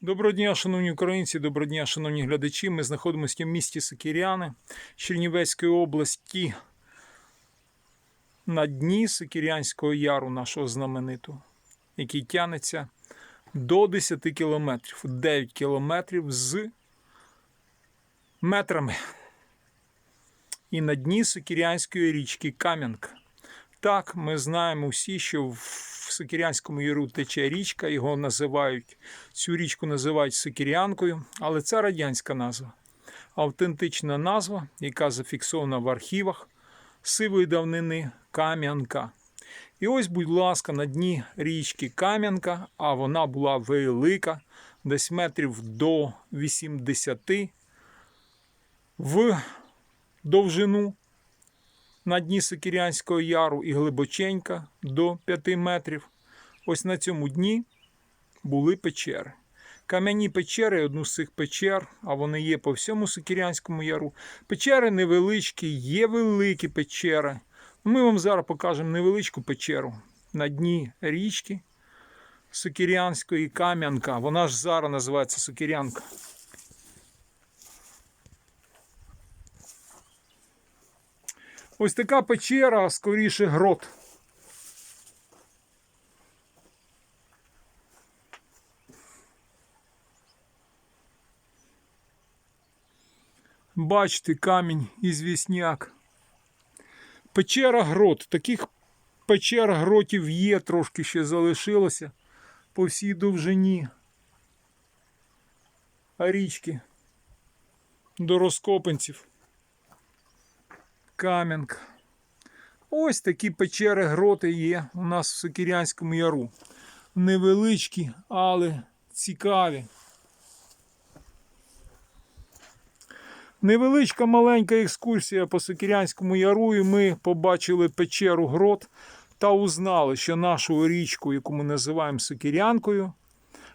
Доброго дня, шановні українці, доброго дня, шановні глядачі. Ми знаходимося в місті Сокіряни Чернівецької області на дні Сокірянського яру, нашого знаменитого, який тягнеться до 10 кілометрів, 9 кілометрів з метрами. І на дні Сокірянської річки Кам'янка. Так, ми знаємо всі, що в Сокірянському яру тече річка, його називають, цю річку називають Сокірянкою, але це радянська назва. Автентична назва, яка зафіксована в архівах сивої давнини Кам'янка. І ось, будь ласка, на дні річки Кам'янка, а вона була велика, десь метрів до 80 в довжину на дні Сокірянського яру і глибоченька до 5 метрів. Ось на цьому дні були печери. Кам'яні печери, одну з цих печер, а вони є по всьому Сокірянському яру. Печери невеличкі, є великі печери. Ми вам зараз покажемо невеличку печеру на дні річки Сокірянської Кам'янка. Вона ж зараз називається Сокірянка. Ось така печера, скоріше грот. Бачите, камінь і звісняк. Печера грот. Таких печер гротів є, трошки ще залишилося по всій довжині. Річки до розкопанців. Кам'янка. Ось такі печери гроти є у нас в Сокірянському яру. Невеличкі, але цікаві. Невеличка маленька екскурсія по Сокірянському яру, і ми побачили печеру грот та узнали, що нашу річку, яку ми називаємо Сокірянкою,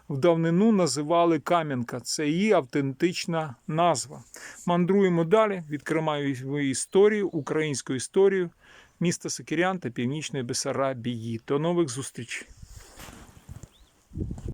в давнину називали Кам'янка. Це її автентична назва. Мандруємо далі, відкриваємо історію, українську історію міста Сокірян та Північної Бесарабії. До нових зустрічей!